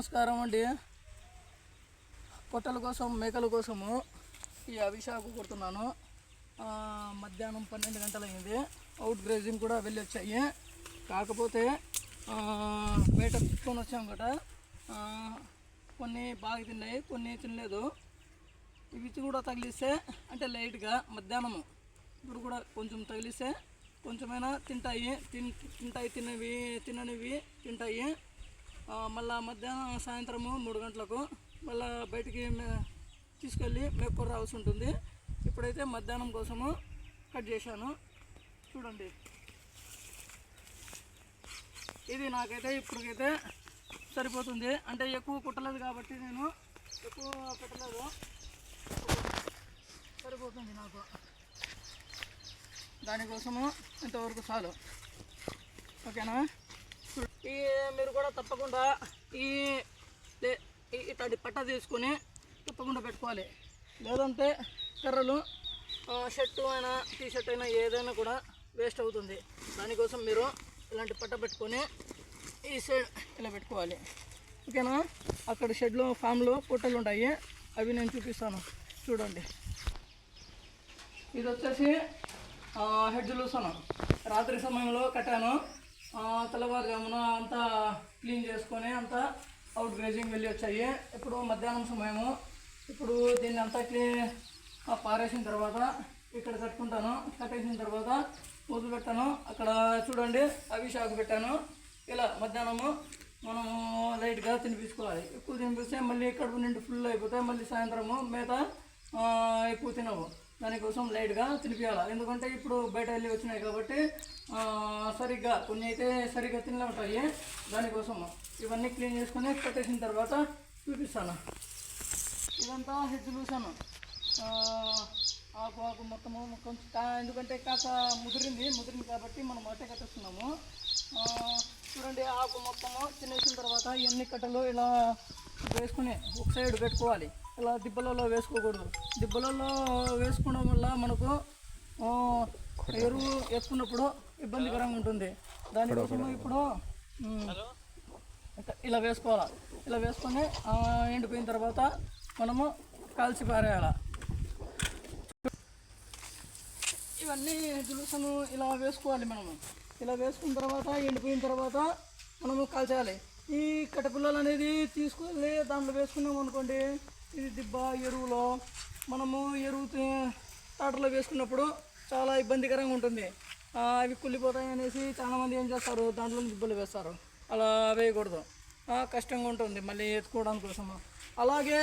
నమస్కారం అండి. పొట్టల కోసం మేకల కోసము ఈ అభిషాకు కొడుతున్నాను మధ్యాహ్నం పన్నెండు గంటలైంది అవుట్ గ్రేజింగ్ కూడా వెళ్ళి వచ్చాయి కాకపోతే బయట తీసుకొని వచ్చాం కదా కొన్ని బాగా తిన్నాయి కొన్ని తినలేదు. ఇవి కూడా తగిలిస్తే అంటే లైట్గా మధ్యాహ్నము ఇప్పుడు కూడా కొంచెం తగిలిస్తే కొంచెమైనా తింటాయి తింటాయి తినవి తిననివి తింటాయి. మళ్ళా మధ్యాహ్నం సాయంత్రము మూడు గంటలకు మళ్ళా బయటికి తీసుకెళ్ళి మేపుకొని రావాల్సి ఉంటుంది. ఇప్పుడైతే మధ్యాహ్నం కోసము కట్ చేశాను. చూడండి. ఇది నాకైతే ఇప్పటికైతే సరిపోతుంది. అంటే ఎక్కువ కుట్టలేదు కాబట్టి నేను ఎక్కువ పెట్టలేదు. సరిపోతుంది నాకు. దానికోసము ఇంతవరకు చాలు. ఓకేనా? ఈ మీరు కూడా తప్పకుండా ఈ ఇట్లాంటి పట్ట తీసుకొని తప్పకుండా పెట్టుకోవాలి. లేదంటే కర్రలు షర్టు అయినా టీ షర్ట్ అయినా ఏదైనా కూడా వేస్ట్ అవుతుంది. దానికోసం మీరు ఇలాంటి పట్ట పెట్టుకొని ఈ సైడ్ ఇలా పెట్టుకోవాలి. ఓకేనా? అక్కడ షెడ్లో ఫామ్లో పొట్టలు ఉంటాయి. అవి నేను చూపిస్తాను. చూడండి. ఇది వచ్చేసి హెడ్జ్ హెడ్ రాత్రి సమయంలో కట్టాను. తెల్లవారుజామున అంతా క్లీన్ చేసుకొని అంతా అవుట్ గ్రేజింగ్ వెళ్ళి వచ్చాయి. ఇప్పుడు మధ్యాహ్నం సమయము. ఇప్పుడు దీన్ని అంతా క్లీన్ పారేసిన తర్వాత ఇక్కడ కట్టుకుంటాను. కట్టేసిన తర్వాత పూజ పెట్టాను. అక్కడ చూడండి అభిషాకు పెట్టాను. ఇలా మధ్యాహ్నము మనము లైట్గా తినిపించుకోవాలి. ఎక్కువ తినిపిస్తే మళ్ళీ కడుపు నిండి ఫుల్ అయిపోతే మళ్ళీ సాయంత్రము మేత ఎక్కువ తినవు. దానికోసం లైట్గా తినిపించాలి ఎందుకంటే ఇప్పుడు బయట వెళ్ళి వచ్చినాయి కాబట్టి సరిగ్గా కొన్ని అయితే సరిగ్గా తినలే ఉంటాయి. దానికోసం ఇవన్నీ క్లీన్ చేసుకొని కట్టేసిన తర్వాత చూపిస్తాను. ఇదంతా హెడ్ చూసాను ఆకు ఆకు మొత్తము కొంచెం ఎందుకంటే కాస్త ముదిరింది ముదిరింది కాబట్టి మనం అట్టే కట్టేస్తున్నాము. చూడండి ఆకు మొత్తము తినేసిన తర్వాత ఎన్ని కట్టలు ఇలా వేసుకుని ఒక సైడ్ పెట్టుకోవాలి. ఇలా దిబ్బలలో వేసుకోకూడదు. దిబ్బలలో వేసుకోవడం వల్ల మనకు ఆ, ఎరువు వేసుకున్నప్పుడు ఇబ్బందికరంగా ఉంటుంది. దానికోసం ఇప్పుడు ఇలా వేసుకోవాలి? ఇలా వేసుకొని ఎండిపోయిన తర్వాత మనము కాల్చి పారేయాలి? ఇవన్నీ దులుసను ఇలా వేసుకోవాలి మనము. ఇలా వేసుకున్న తర్వాత ఎండిపోయిన తర్వాత మనము కాల్చాలి ఈ కట్టపిల్లలు అనేది తీసుకెళ్ళి దాంట్లో వేసుకున్నాం అనుకోండి ఇది దిబ్బ ఎరువులో మనము ఎరువు తోటలో వేసుకున్నప్పుడు చాలా ఇబ్బందికరంగా ఉంటుంది. అవి కుళ్ళిపోతాయి అనేసి చాలామంది ఏం చేస్తారు? దాంట్లో దిబ్బలు వేస్తారు. అలా వేయకూడదు. కష్టంగా ఉంటుంది మళ్ళీ ఎత్తుకోవడానికి కోసము. అలాగే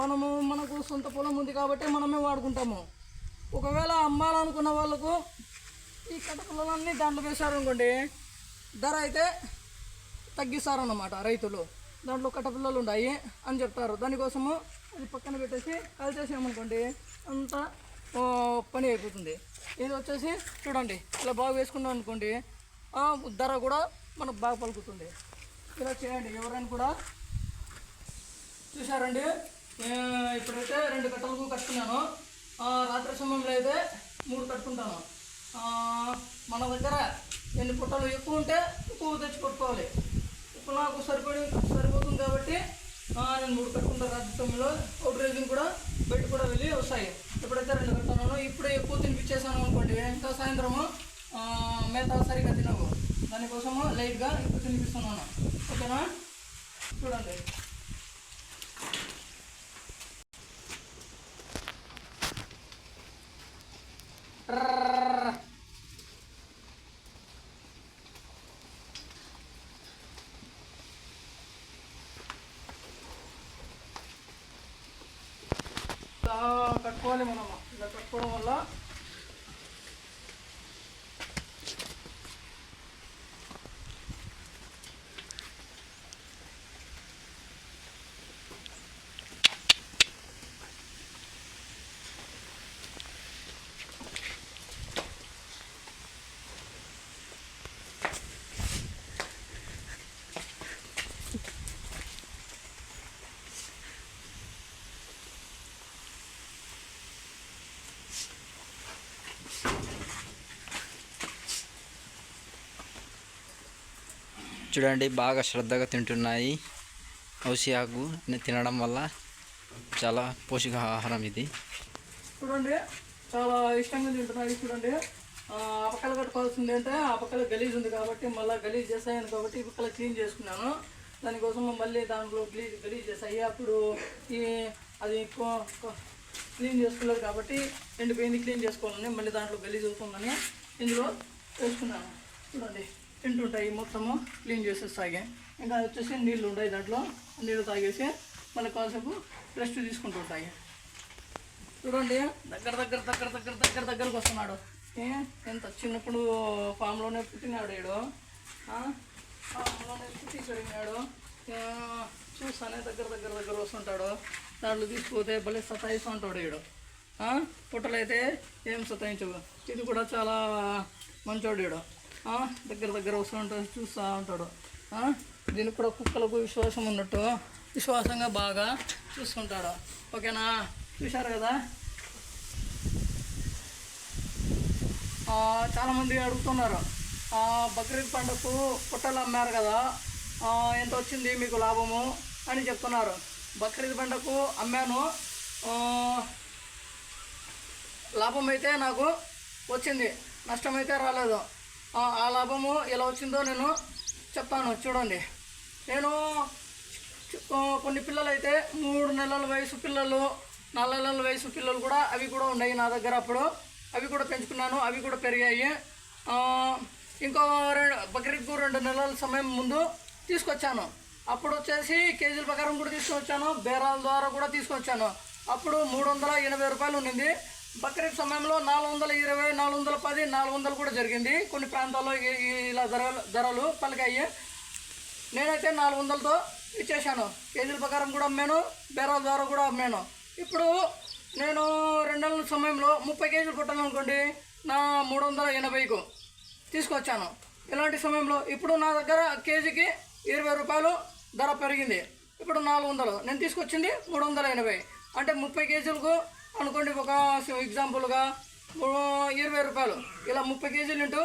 మనము మనకు సొంత పొలం ఉంది కాబట్టి మనమే వాడుకుంటాము. ఒకవేళ అమ్మాలనుకున్న వాళ్ళకు ఈ కట్టపిల్లలన్నీ దాంట్లో వేశారనుకోండి ధర అయితే తగ్గిస్తారన్నమాట రైతులు. దాంట్లో కట్టపిల్లలు ఉన్నాయి అని చెప్తారు దానికోసము అది పక్కన పెట్టేసి కాల్చేసామనుకోండి అంతా పని అయిపోతుంది. ఇది వచ్చేసి చూడండి ఇలా బాగా వేసుకున్నాం అనుకోండి ధర కూడా మనకు బాగా పలుకుతుంది. ఇలా చేయండి. ఎవరైనా కూడా చూశారండి? ఇప్పుడైతే రెండు కట్టలకు కట్టుకున్నాను. రాత్రి సమయంలో అయితే మూడు కట్టుకుంటాను. మన దగ్గర ఎన్ని పుట్టలు ఎక్కువ ఉంటే ఎక్కువ తెచ్చి కొట్టుకోవాలి. ఇప్పుడు నాకు సరిపడి నేను మూడు కట్టుకుంటాను రాత్రి సమయంలో. అవుట్ రేజింగ్ కూడా బయట కూడా వెళ్ళి వస్తాయి ఇప్పుడైతే రెండు కట్టున్నాను ఇప్పుడే ఎక్కువ తినిపించేసాను అనుకోండి. ఇంకా సాయంత్రము మేత సరిగ్గా తినవు. దానికోసము లైట్గా ఇప్పుడు తినిపిస్తున్నాను. ఓకేనా? చూడండి ఇలా కట్టుకోవాలి మనం. ఇలా కట్టుకోవడం వల్ల చూడండి బాగా శ్రద్ధగా తింటున్నాయి. ఔసి ఆకు తినడం వల్ల చాలా పోషక ఆహారం ఇది. చూడండి చాలా ఇష్టంగా తింటున్నాయి చూడండి. ఆ కట్టుకోవాల్సింది అంటే ఆ పక్కన గలీజ్ ఉంది కాబట్టి మళ్ళీ గలీజ్ చేసాయని కాబట్టి ఈ క్లీన్ చేసుకున్నాను. దానికోసం మళ్ళీ దాంట్లో గలీజ్ గలీజ్ చేసాయి అప్పుడు ఈ అది క్లీన్ చేసుకోలేదు కాబట్టి ఎండిపోయింది క్లీన్ చేసుకోవాలని మళ్ళీ దాంట్లో గలీజ్ అవుతుందని ఇందులో వేసుకున్నాను. చూడండి. తింటుంటాయి మొత్తము క్లీన్ చేసేసి చేసేస్తాయి ఇంకా వచ్చేసి నీళ్ళు ఉంటాయి దాంట్లో. నీళ్ళు తాగేసి మళ్ళీ కాసేపు రెస్ట్ తీసుకుంటుంటాయి చూడండి దగ్గర దగ్గర దగ్గర దగ్గర దగ్గర దగ్గరకు వస్తున్నాడు. ఏ ఎంత చిన్నప్పుడు ఫామ్లోనే పుట్టినాడు ఈడు. ఫామ్లోనే పుట్టి చెడినాడు చూస్తానే దగ్గర దగ్గర దగ్గర వస్తుంటాడు. దాంట్లో తీసుకుపోతే భలే సతాయిస్తూ ఉంటాడు ఈడు. ఆ? పుట్టలు అయితే ఏం సతాయించవు. ఇది కూడా చాలా మంచోడు ఈడు. దగ్గర దగ్గర వస్తూ ఉంటాడు చూస్తూ ఉంటాడు. దీనికి కూడా కుక్కలకు విశ్వాసం ఉన్నట్టు విశ్వాసంగా బాగా చూసుకుంటాడు ఓకేనా? చూశారు కదా? చాలామంది అడుగుతున్నారు. బక్రీద్ పండుగకు పుట్టలు అమ్మారు కదా. ఎంత వచ్చింది మీకు లాభము అని చెప్తున్నారు. బక్రీద్ పండుగకు అమ్మాను. లాభం అయితే నాకు వచ్చింది. నష్టం అయితే రాలేదు. ఆ, లాభము ఎలా వచ్చిందో నేను చెప్తాను చూడండి. నేను కొన్ని పిల్లలు అయితే మూడు నెలల వయసు పిల్లలు నాలుగు నెలల వయసు పిల్లలు కూడా అవి కూడా ఉన్నాయి నా దగ్గర అప్పుడు. అవి కూడా పెంచుకున్నాను అవి కూడా పెరిగాయి. ఇంకో రెండు బక్రీద్కు రెండు నెలల సమయం ముందు తీసుకొచ్చాను. అప్పుడు వచ్చేసి కేజీల ప్రకారం కూడా తీసుకొచ్చాను బేరాల ద్వారా కూడా తీసుకొచ్చాను. అప్పుడు మూడు వందల ఎనభై రూపాయలు ఉండింది. బక్రీద్ సమయంలో నాలుగు వందల ఇరవై నాలుగు వందల పది నాలుగు వందలు కూడా జరిగింది. కొన్ని ప్రాంతాల్లో ఇలా ధరలు ధరలు పలికాయి. నేనైతే నాలుగు వందలతో ఇచ్చేసాను కేజీల ప్రకారం కూడా అమ్మాను బేరాల ద్వారా కూడా అమ్మాను. ఇప్పుడు నేను రెండు నెలల సమయంలో ముప్పై కేజీలు కొట్టాను అనుకోండి నా మూడు వందల ఎనభైకు తీసుకొచ్చాను. ఇలాంటి సమయంలో ఇప్పుడు నా దగ్గర కేజీకి ఇరవై రూపాయలు ధర పెరిగింది. ఇప్పుడు నాలుగు వందలు. నేను తీసుకొచ్చింది మూడు వందల ఎనభై. అంటే ముప్పై కేజీలకు అనుకోండి ఒక ఎగ్జాంపుల్గా ఇరవై రూపాయలు. ఇలా ముప్పై కేజీలు ఇంటూ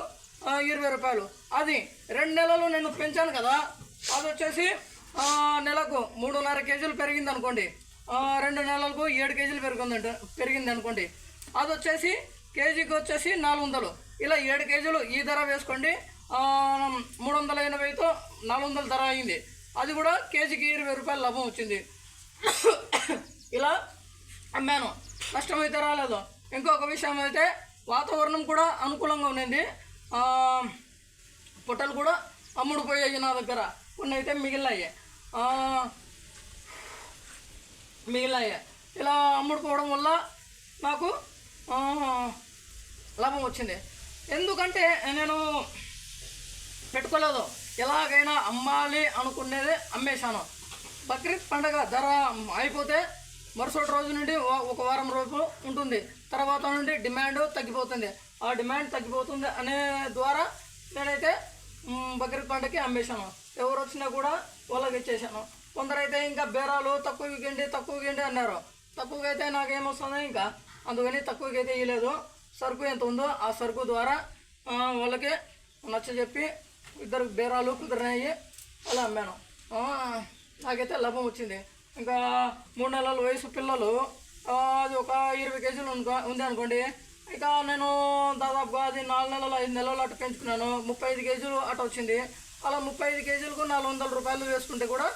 ఇరవై రూపాయలు. అది రెండు నెలలు నేను పెంచాను కదా అది వచ్చేసి నెలకు మూడున్నర కేజీలు పెరిగింది అనుకోండి. రెండు నెలలకు ఏడు కేజీలు పెరిగింది పెరిగింది అనుకోండి. అది వచ్చేసి కేజీకి వచ్చేసి నాలుగు వందలు. ఇలా ఏడు కేజీలు ఈ ధర వేసుకోండి. మూడు వందల ఎనభైతో నాలుగు వందల ధర అయింది. అది కూడా కేజీకి ఇరవై రూపాయలు లాభం వచ్చింది. ఇలా అమ్మాను. కష్టమైతే రాలేదు. ఇంకొక విషయం అయితే వాతావరణం కూడా అనుకూలంగా ఉన్నింది పుట్టలు కూడా అమ్ముడుపోయాయి నా దగ్గర. కొన్ని అయితే మిగిలినాయి మిగిలినాయి ఇలా అమ్ముడుకోవడం వల్ల నాకు లాభం వచ్చింది. ఎందుకంటే నేను పెట్టుకోలేదు. ఎలాగైనా అమ్మాలి అనుకునేది అమ్మేశాను. బక్రీద్ పండగ ధర అయిపోతే మరుసటి రోజు నుండి ఒక వారం రోజు ఉంటుంది. తర్వాత నుండి డిమాండ్ తగ్గిపోతుంది. ఆ డిమాండ్ తగ్గిపోతుంది అనే ద్వారా నేనైతే బక్రీద్ పండగకి అమ్మేశాను ఎవరు వచ్చినా కూడా వాళ్ళకి ఇచ్చేసాను కొందరైతే ఇంకా బేరాలు తక్కువ గండి తక్కువ గండి అన్నారు. తక్కువగా అయితే నాకేమొస్తుంది ఇంకా? అందుకని తక్కువకి అయితే ఇవ్వలేదు సరుకు ఎంత ఉందో ఆ సరుకు ద్వారా వాళ్ళకి నచ్చజెప్పి ఇద్దరు బేరాలు కుదిరినాయి అలా అమ్మాను. నాకైతే లాభం వచ్చింది. ఇంకా మూడు నెలల వయసు పిల్లలు అది ఒక ఇరవై కేజీలు ఉంది అనుకోండి. ఇక నేను దాదాపుగా అది నాలుగు నెలలు ఐదు నెలలు అటు పెంచుకున్నాను. ముప్పై ఐదు కేజీలు అటు వచ్చింది. అలా ముప్పై ఐదు కేజీలకు నాలుగు వందల రూపాయలు వేసుకుంటే కూడా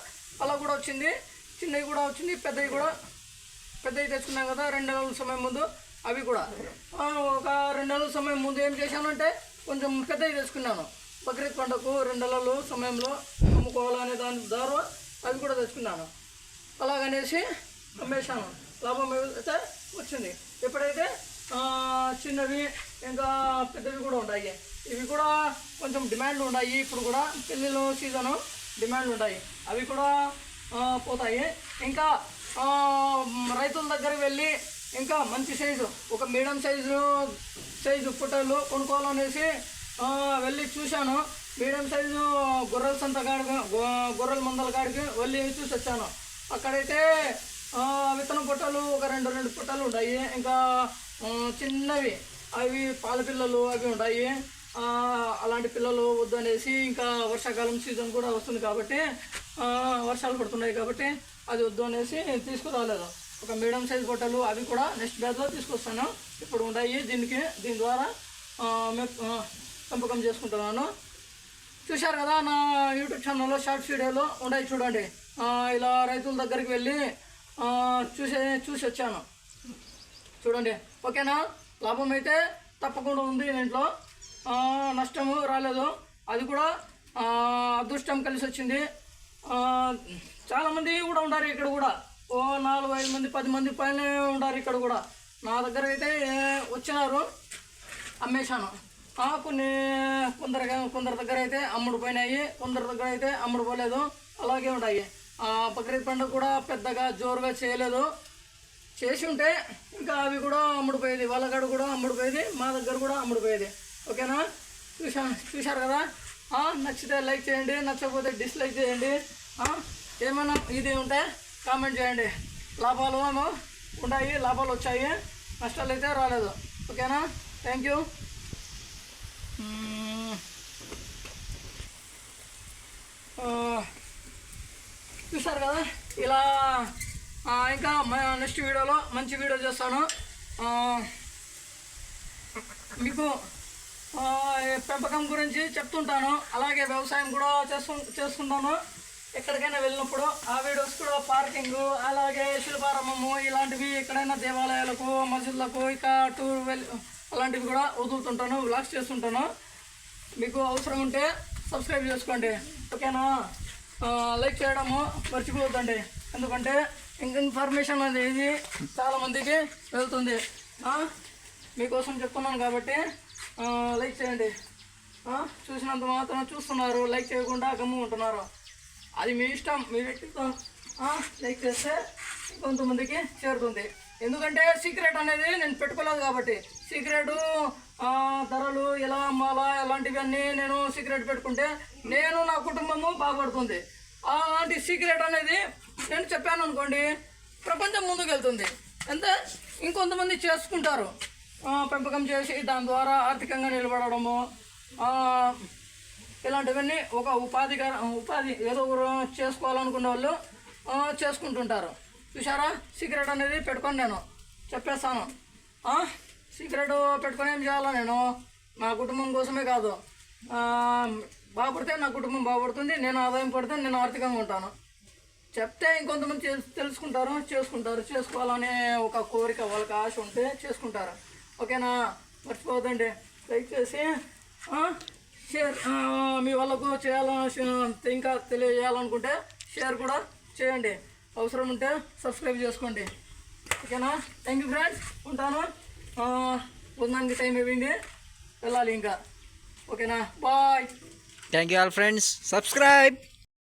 అలా కూడా వచ్చింది. చిన్నవి కూడా వచ్చింది పెద్దవి కూడా. పెద్దవి తెచ్చుకున్నాం కదా రెండు నెలల సమయం ముందు అవి కూడా. ఒక రెండు నెలల సమయం ముందు ఏం చేశానంటే కొంచెం పెద్దవి తెచ్చుకున్నాను. బక్రీద్ పండుగకు రెండు నెలలు సమయంలో అమ్ముకోవాలనే దాని ద్వారా అవి కూడా తెచ్చుకున్నాను. అలాగనేసి అమ్మేశాను. లాభం అయితే వచ్చింది. ఎప్పుడైతే చిన్నవి ఇంకా పెద్దవి కూడా ఉన్నాయి ఇవి కూడా కొంచెం డిమాండ్ ఉన్నాయి ఇప్పుడు కూడా పెళ్ళిళ్ళు సీజను డిమాండ్ ఉన్నాయి అవి కూడా పోతాయి. ఇంకా రైతుల దగ్గరికి వెళ్ళి ఇంకా మంచి సైజు ఒక మీడియం సైజు సైజు పుట్టలు కొనుక్కోవాలనేసి వెళ్ళి చూశాను. మీడియం సైజు గొర్రెల సంత కాడికి గొర్రెల మందల కాడికి వెళ్ళి చూసి వచ్చాను అక్కడైతే విత్తనం పుట్టలు ఒక రెండు రెండు పుట్టలు ఉన్నాయి ఇంకా చిన్నవి అవి పాల పిల్లలు అవి ఉన్నాయి అలాంటి పిల్లలు వద్దనేసి ఇంకా వర్షాకాలం సీజన్ కూడా వస్తుంది కాబట్టి వర్షాలు పడుతున్నాయి కాబట్టి అది వద్దు అనేసి తీసుకురాలేదు. ఒక మీడియం సైజ్ బొట్టలు అవి కూడా నెక్స్ట్ బ్యాచ్లో తీసుకొస్తాను. ఇప్పుడు ఉన్నాయి దీనికి దీని ద్వారా మేము పెంపకం చేసుకుంటున్నాను. చూశారు కదా నా యూట్యూబ్ ఛానల్లో షార్ట్స్ వీడియోలో ఉన్నాయి చూడండి. ఇలా రైతుల దగ్గరికి వెళ్ళి చూసే చూసి వచ్చాను చూడండి. ఓకేనా? లాభం అయితే తప్పకుండా ఉంది దీంట్లో నష్టము రాలేదు. అది కూడా అదృష్టం కలిసి వచ్చింది చాలామంది కూడా ఉన్నారు ఇక్కడ కూడా. ఓ నాలుగు ఐదు మంది పది మంది పైన ఉన్నారు ఇక్కడ కూడా. నా దగ్గర అయితే వచ్చినారు. అమ్మేశాను. కొన్ని కొందరు కొందరి దగ్గర అయితే అమ్ముడు పోయినాయి. కొందరి దగ్గర అయితే అమ్ముడు పోలేదు. అలాగే ఉన్నాయి బక్రీద్ పండుగ కూడా పెద్దగా జోరుగా చేయలేదు. చేసి ఉంటే ఇంకా అవి కూడా అమ్ముడుపోయేది. వాళ్ళ కాడ కూడా అమ్ముడుపోయేది. మా దగ్గర కూడా అమ్ముడుపోయేది. ఓకేనా? చూసా చూశారు కదా? నచ్చితే లైక్ చేయండి. నచ్చకపోతే డిస్లైక్ చేయండి. ఏమైనా ఇది ఉంటే కామెంట్ చేయండి. లాభాలు ఏమో ఉన్నాయి లాభాలు వచ్చాయి. నష్టాలు అయితే రాలేదు. ఓకేనా? Thank you. చూసారు కదా? ఇలా ఇంకా నెక్స్ట్ వీడియోలో మంచి వీడియో చేస్తాను. మీకు పెంపకం గురించి చెప్తుంటాను. అలాగే వ్యవసాయం కూడా చేస్తు చేసుకుంటాను ఎక్కడికైనా వెళ్ళినప్పుడు ఆ వీడియోస్ కూడా పార్కింగ్ అలాగే శిల్పారంభము ఇలాంటివి ఎక్కడైనా దేవాలయాలకు మసీదులకు ఇక టూర్ వెళ్ళి అలాంటివి కూడా వదులుతుంటాను వ్లాగ్స్ చేస్తుంటాను. మీకు అవసరం ఉంటే సబ్స్క్రైబ్ చేసుకోండి. ఓకేనా? లైక్ చేయడము మర్చిపోవద్దండి. ఎందుకంటే ఇన్ఫర్మేషన్ అనేది చాలామందికి వెళ్తుంది. మీకోసం చెప్తున్నాను కాబట్టి లైక్ చేయండి. చూసినంత మాత్రం చూస్తున్నారు. లైక్ చేయకుండా గమ్ము ఉంటున్నారు. అది మీ ఇష్టం. మీ వ్యక్తిత్వం. లైక్ చేస్తే కొంతమందికి చేరుతుంది. ఎందుకంటే సీక్రెట్ అనేది నేను పెట్టుకోలేదు కాబట్టి సీక్రెట్ ధరలు ఎలా అమ్మాలా ఇలాంటివన్నీ నేను సీక్రెట్ పెట్టుకుంటే నేను నా కుటుంబము బాగుపడుతుంది. అలాంటి సీక్రెట్ అనేది నేను చెప్పాను అనుకోండి ప్రపంచం ముందుకు వెళ్తుంది ఇంకొంతమంది చేసుకుంటారు. పెంపకం చేసి దాని ద్వారా ఆర్థికంగా నిలబడము ఇలాంటివన్నీ ఒక ఉపాధిగా ఉపాధి ఏదో ఒకరు చేసుకోవాలనుకునే వాళ్ళు చేసుకుంటుంటారు. చూసారా సీక్రెట్ అనేది పెట్టుకొని నేను చెప్పేస్తాను. ఆ, సీక్రెట్ పెట్టుకొని ఏం చేయాలా నేను? నా కుటుంబం కోసమే కాదు. బాగుపడితే నా కుటుంబం బాగుపడుతుంది నేను ఆదాయం పడితే నేను ఆర్థికంగా ఉంటాను. చెప్తే ఇంకొంతమంది తెలు- తెలుసుకుంటారు చేసుకుంటారు. చేసుకోవాలనే ఒక కోరిక వాళ్ళకి ఆశ ఉంటే చేసుకుంటారు. ఓకేనా? మర్చిపోదండి లైక్ చేసి షేర్ మీ వాళ్ళకు చేయాలని ఇంకా తెలియజేయాలనుకుంటే షేర్ కూడా చేయండి. అవసరం ఉంటే సబ్స్క్రైబ్ చేసుకోండి. ఓకేనా? Thank you friends. ఉంటాను. పొందడానికి టైం అయిపోయింది. వెళ్ళాలి ఇంకా. ఓకేనా? Bye. Thank you all friends subscribe